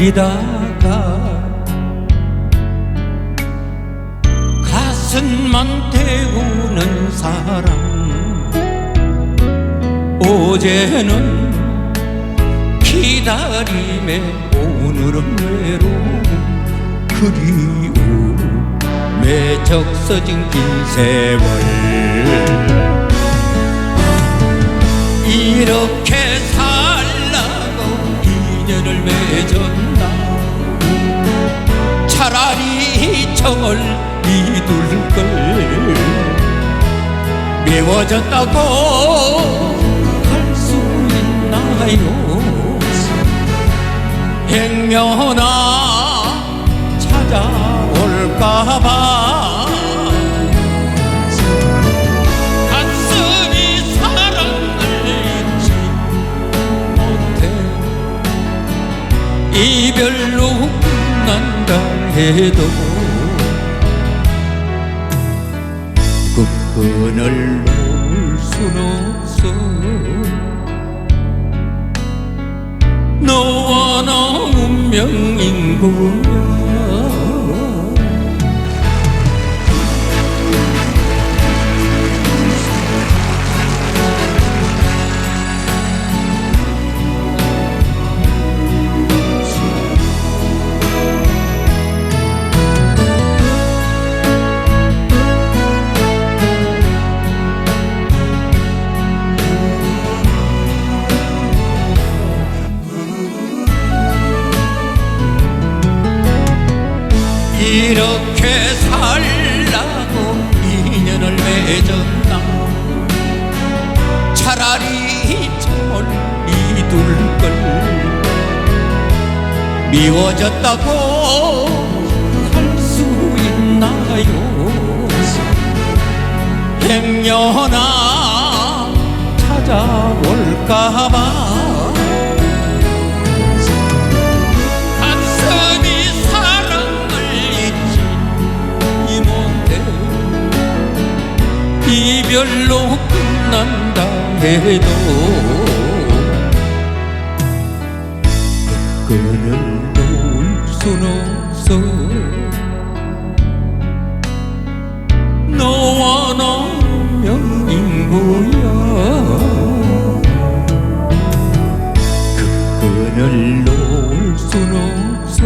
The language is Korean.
기다가 가슴만 태우는 사랑 어제는 기다림에 오늘은 외로움. 그리움에 적서진 긴 세월 차라리 정을 이둘 걸. 미워졌다고 할 수 있나요? 행여나 찾아올까봐. 이별로 끝난다 해도 그 끈을 놓을 순 없어. 너와 나 운명인 거 이렇게 살라고 인연을 맺었나 차라리 정을 이둘 걸 미워졌다고 할 수 있나요? 행여나 이별로 끝난다 해도 그 끈을 놓을 순 없어. 너와 나 운명인 거야. 그 끈을 놓을 순 없어